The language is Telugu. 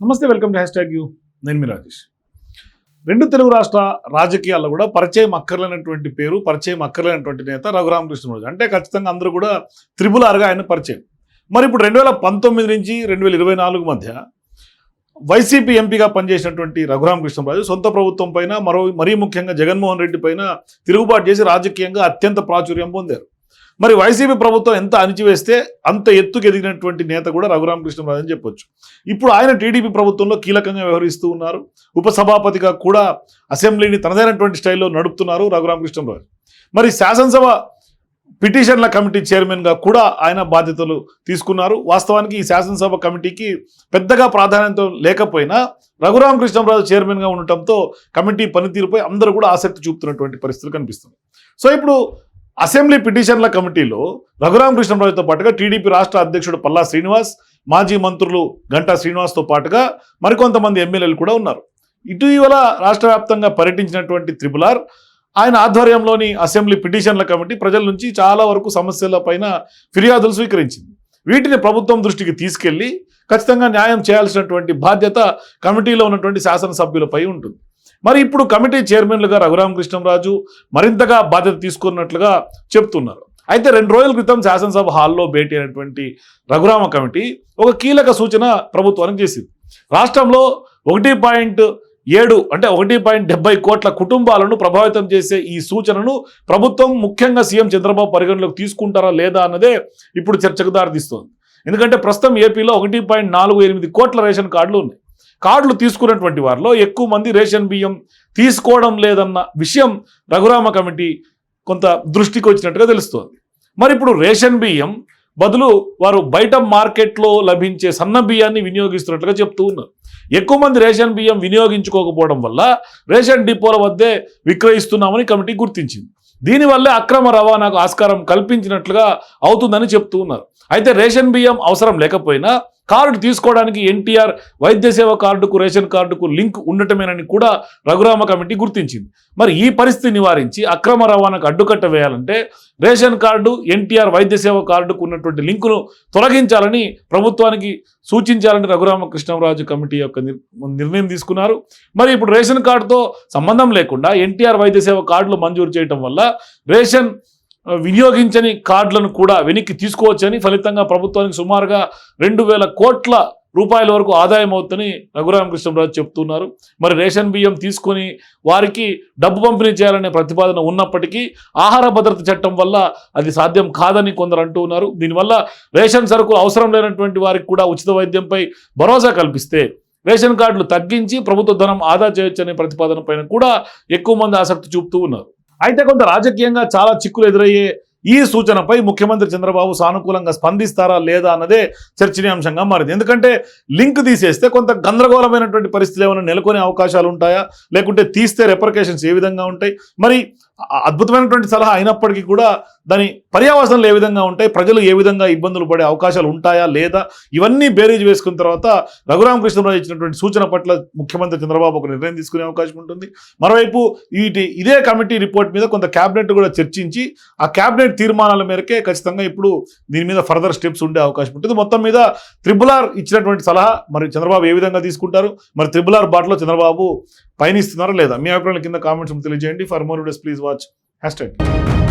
నమస్తే welcome to hash tag you. నేను మీ రాజేష్. రెండు తెలుగు రాష్ట్ర రాజకీయాల్లో కూడా పరిచయం అక్కర్లేనటువంటి పేరు పరిచయం అక్కర్లేనటువంటి నేత రఘురామకృష్ణరాజు అంటే ఖచ్చితంగా అందరూ కూడా త్రిబుల్ ఆర్గా ఆయన పరిచయం. మరి ఇప్పుడు రెండు వేల పంతొమ్మిది నుంచి రెండు వేల ఇరవై నాలుగు మధ్య వైసీపీ ఎంపీగా పనిచేసినటువంటి రఘురామకృష్ణరాజు సొంత ప్రభుత్వం పైన మరో మరీ ముఖ్యంగా జగన్మోహన్ రెడ్డి పైన తిరుగుబాటు చేసి రాజకీయంగా అత్యంత ప్రాచుర్యం పొందారు. మరి వైసీపీ ప్రభుత్వం ఎంత అణిచివేస్తే అంత ఎత్తుకు ఎదిగినటువంటి నేత కూడా రఘురామకృష్ణరాజు అని చెప్పొచ్చు. ఇప్పుడు ఆయన టీడీపీ ప్రభుత్వంలో కీలకంగా వ్యవహరిస్తూ ఉన్నారు. ఉపసభాపతిగా కూడా అసెంబ్లీని తనదైనటువంటి స్టైల్లో నడుపుతున్నారు రఘురామకృష్ణరాజు మరి శాసనసభ పిటిషన్ల కమిటీ చైర్మన్గా కూడా ఆయన బాధ్యతలు తీసుకున్నారు. వాస్తవానికి ఈ శాసనసభ కమిటీకి పెద్దగా ప్రాధాన్యత లేకపోయినా రఘురామకృష్ణరాజు చైర్మన్గా ఉండటంతో కమిటీ పనితీరుపై అందరూ కూడా ఆసక్తి చూపుతున్నటువంటి పరిస్థితులు కనిపిస్తుంది సో ఇప్పుడు అసెంబ్లీ పిటిషన్ల కమిటీలో రఘురామకృష్ణరాజుతో పాటుగా టీడీపీ రాష్ట్ర అధ్యక్షుడు పల్లా శ్రీనివాస్ మాజీ మంత్రులు గంటా శ్రీనివాస్తో పాటుగా మరికొంతమంది ఎమ్మెల్యేలు కూడా ఉన్నారు. ఇటీవల రాష్ట్ర వ్యాప్తంగా పర్యటించినటువంటి త్రిపులార్ ఆయన ఆధ్వర్యంలోని అసెంబ్లీ పిటిషన్ల కమిటీ ప్రజల నుంచి చాలా వరకు సమస్యల పైన ఫిర్యాదులు స్వీకరించింది. వీటిని ప్రభుత్వం దృష్టికి తీసుకెళ్ళి ఖచ్చితంగా న్యాయం చేయాల్సినటువంటి బాధ్యత కమిటీలో ఉన్నటువంటి శాసనసభ్యులపై ఉంటుంది. మరి ఇప్పుడు కమిటీ చైర్మన్లుగా రఘురామ రఘురామకృష్ణరాజు మరింతగా బాధ్యత తీసుకున్నట్లుగా చెప్తున్నారు. అయితే రెండు రోజుల క్రితం శాసనసభ హాల్లో భేటీ అయినటువంటి రఘురామ కమిటీ ఒక కీలక సూచన ప్రభుత్వానికి చేసింది. రాష్ట్రంలో ఒకటి పాయింట్ ఏడు అంటే ఒకటి పాయింట్ డెబ్బై కోట్ల కుటుంబాలను ప్రభావితం చేసే ఈ సూచనను ప్రభుత్వం ముఖ్యంగా సీఎం చంద్రబాబు పరిగణలోకి తీసుకుంటారా లేదా అన్నదే ఇప్పుడు చర్చకు దారితీస్తోంది. ఎందుకంటే ప్రస్తుతం ఏపీలో ఒకటి పాయింట్ నాలుగు ఎనిమిది కోట్ల రేషన్ కార్డులు ఉన్నాయి. కార్డులు తీసుకున్నటువంటి వారిలో ఎక్కువ మంది రేషన్ బియ్యం తీసుకోవడం లేదన్న విషయం రఘురామ కమిటీ కొంత దృష్టికి వచ్చినట్టుగా తెలుస్తోంది. మరి ఇప్పుడు రేషన్ బియ్యం బదులు వారు బయట మార్కెట్లో లభించే సన్న బియ్యాన్ని వినియోగిస్తున్నట్లుగా చెప్తూ ఉన్నారు. ఎక్కువ మంది రేషన్ బియ్యం వినియోగించుకోకపోవడం వల్ల రేషన్ డిపోల వద్దే విక్రయిస్తున్నామని కమిటీ గుర్తించింది. దీనివల్లే అక్రమ రవాణాకు ఆస్కారం కల్పించినట్లుగా అవుతుందని చెప్తూ ఉన్నారు. అయితే రేషన్ బియ్యం అవసరం లేకపోయినా కార్డు తీసుకోవడానికి ఎన్టీఆర్ వైద్య సేవ కార్డుకు రేషన్ కార్డుకు లింక్ ఉండటమేనని కూడా రఘురామ కమిటీ గుర్తించింది. మరి ఈ పరిస్థితి నివారించి అక్రమ రవాణాకు అడ్డుకట్ట వేయాలంటే రేషన్ కార్డు ఎన్టీఆర్ వైద్య సేవ కార్డుకు ఉన్నటువంటి లింకును తొలగించాలని ప్రభుత్వానికి సూచించాలని రఘురామకృష్ణరాజు కమిటీ యొక్క నిర్ణయం తీసుకున్నారు. మరి ఇప్పుడు రేషన్ కార్డుతో సంబంధం లేకుండా ఎన్టీఆర్ వైద్య సేవ కార్డులు మంజూరు చేయటం వల్ల రేషన్ వినియోగించని కార్డులను కూడా వెనక్కి తీసుకోవచ్చని ఫలితంగా ప్రభుత్వానికి సుమారుగా రెండు వేల కోట్ల రూపాయల వరకు ఆదాయం అవుతుందని రఘురామకృష్ణరాజు చెప్తున్నారు. మరి రేషన్ బియ్యం తీసుకొని వారికి డబ్బు పంపిణీ చేయాలనే ప్రతిపాదన ఉన్నప్పటికీ ఆహార భద్రత చట్టం వల్ల అది సాధ్యం కాదని కొందరు అంటూ ఉన్నారు. దీనివల్ల రేషన్ సరుకులు అవసరం లేనటువంటి వారికి కూడా ఉచిత వైద్యంపై భరోసా కల్పిస్తే రేషన్ కార్డులు తగ్గించి ప్రభుత్వ ధనం ఆదా చేయొచ్చనే ప్రతిపాదన పైన కూడా ఎక్కువ మంది ఆసక్తి చూపుతూ ఉన్నారు. అయితే కొంత రాజకీయంగా చాలా చిక్కులు ఎదురయ్యే ఈ సూచనపై ముఖ్యమంత్రి చంద్రబాబు సానుకూలంగా స్పందిస్తారా లేదా అన్నదే చర్చనీయాంశంగా మారింది. ఎందుకంటే లింక్ తీసేస్తే కొంత గందరగోళమైనటువంటి పరిస్థితులు ఏమైనా నెలకొనే అవకాశాలు ఉంటాయా? లేకుంటే తీస్తే రెపర్కేషన్స్ ఏ విధంగా ఉంటాయి? మరి అద్భుతమైనటువంటి సలహా అయినప్పటికీ కూడా దాని పర్యావసనాలు ఏ విధంగా ఉంటాయి ప్రజలు ఏ విధంగా ఇబ్బందులు పడే అవకాశాలు ఉంటాయా లేదా ఇవన్నీ బేరీజ్ వేసుకున్న తర్వాత రఘురామకృష్ణరావు ఇచ్చినటువంటి సూచన పట్ల ముఖ్యమంత్రి చంద్రబాబు ఒక నిర్ణయం తీసుకునే అవకాశం ఉంటుంది. మరోవైపు వీటి ఇదే కమిటీ రిపోర్ట్ మీద కొంత క్యాబినెట్ కూడా చర్చించి ఆ క్యాబినెట్ తీర్మానాల మేరకే ఖచ్చితంగా ఇప్పుడు దీని మీద ఫర్దర్ స్టెప్స్ ఉండే అవకాశం ఉంటుంది. మొత్తం మీద త్రిబులార్ ఇచ్చినటువంటి సలహా మరి చంద్రబాబు ఏ విధంగా తీసుకుంటారు? మరి త్రిబులార్ బాటలో చంద్రబాబు పయనిస్తున్నారా లేదా? మీ అభిప్రాయాల కింద కామెంట్స్ తెలియజేయండి. For more days please watch hash